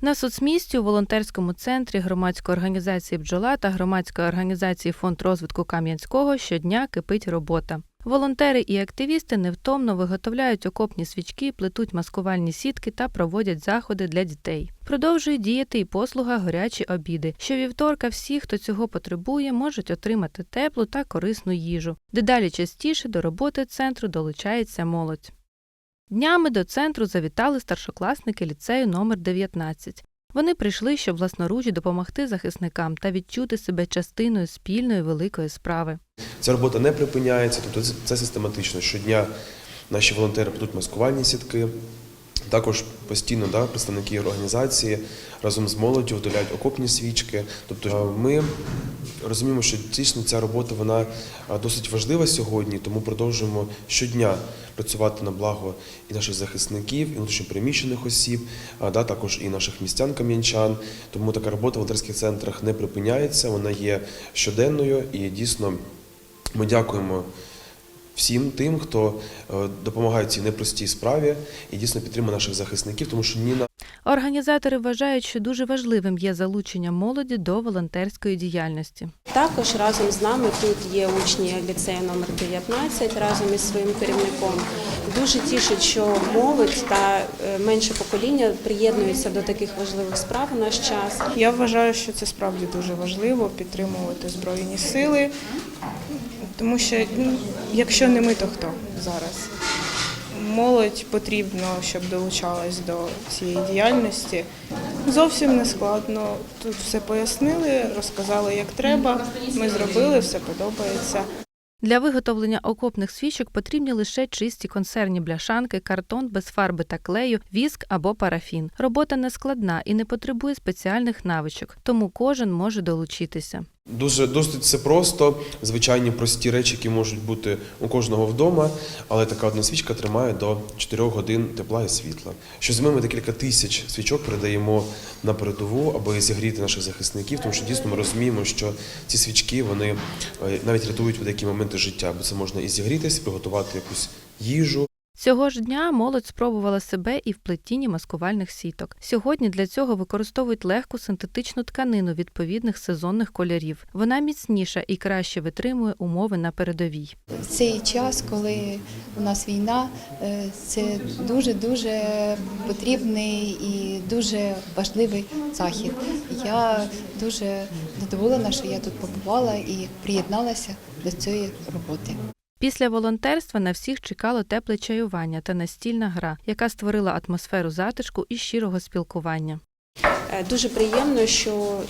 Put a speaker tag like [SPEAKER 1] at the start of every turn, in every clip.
[SPEAKER 1] На соцмісті у волонтерському центрі громадської організації Бджола та громадської організації Фонд розвитку Кам'янського щодня кипить робота. Волонтери і активісти невтомно виготовляють окопні свічки, плетуть маскувальні сітки та проводять заходи для дітей. Продовжує діяти і послуга гарячі обіди. Щовівторка всі, хто цього потребує, можуть отримати теплу та корисну їжу. Дедалі частіше до роботи центру долучається молодь. Днями до центру завітали старшокласники ліцею номер 19. Вони прийшли, щоб власноруч допомогти захисникам та відчути себе частиною спільної великої справи.
[SPEAKER 2] Ця робота не припиняється, тобто це- систематично. Щодня наші волонтери плетуть маскувальні сітки. Також постійно да, представники організації разом з молоддю вдоляють окопні свічки. Тобто е, ми розуміємо, що дійсно ця робота вона е, досить важлива сьогодні, тому продовжуємо щодня працювати на благо і наших захисників, і внутрішньопереміщених осіб, а, да, також і наших містян кам'янчан. Тому така робота в волонтерських центрах не припиняється, вона є щоденною і дійсно ми дякуємо всім тим, хто е, допомагає цій непростій справі і дійсно підтримує наших захисників, тому що ні на
[SPEAKER 1] Організатори вважають, що дуже важливим є залучення молоді до волонтерської діяльності.
[SPEAKER 3] Також разом з нами тут є учні ліцею номер 19 разом із своїм керівником. Дуже тішить, що молодь та е, менше покоління приєднуються до таких важливих справ у наш час.
[SPEAKER 4] Я вважаю, що це справді дуже важливо підтримувати збройні сили, тому що ну, якщо не ми, то хто зараз? Молодь потрібно, щоб долучалась до цієї діяльності. Зовсім не складно. Тут все пояснили, розказали, як треба. Ми зробили, все подобається.
[SPEAKER 1] Для виготовлення окопних свічок потрібні лише чисті консервні бляшанки, картон без фарби та клею, віск або парафін. Робота не складна і не потребує спеціальних навичок, тому кожен може долучитися.
[SPEAKER 2] Дуже досить все просто, звичайні прості речі, які можуть бути у кожного вдома, але така одна свічка тримає до 4 годин тепла і світла. Щозими ми декілька тисяч свічок передаємо на передову, аби зігріти наших захисників, тому що дійсно ми розуміємо, що ці свічки вони е, навіть рятують в деякі моменти життя, бо це можна і зігрітися, приготувати якусь їжу.
[SPEAKER 1] Цього ж дня молодь спробувала себе і в плетінні маскувальних сіток. Сьогодні для цього використовують легку синтетичну тканину відповідних сезонних кольорів. Вона міцніша і краще витримує умови на передовій.
[SPEAKER 5] В цей час, коли у нас війна, е, це дуже дуже потрібний і дуже важливий захід. Я дуже задоволена, що я тут побувала і приєдналася до цієї роботи.
[SPEAKER 1] Після волонтерства на всіх чекало тепле чаювання та настільна гра, яка створила атмосферу затишку і щирого спілкування.
[SPEAKER 3] Е, Дуже приємно, що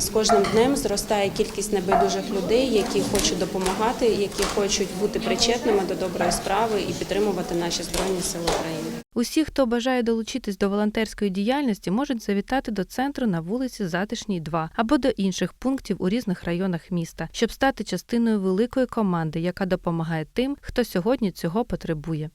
[SPEAKER 3] з кожним днем зростає кількість небайдужих людей, які хочуть допомагати, які хочуть бути причетними до доброї справи і підтримувати наші збройні сили України.
[SPEAKER 1] Усі, хто бажає долучитись до волонтерської діяльності, можуть завітати до центру на вулиці Затишній 2 або до інших пунктів у різних районах міста, щоб стати частиною великої команди, яка допомагає тим, хто сьогодні цього потребує.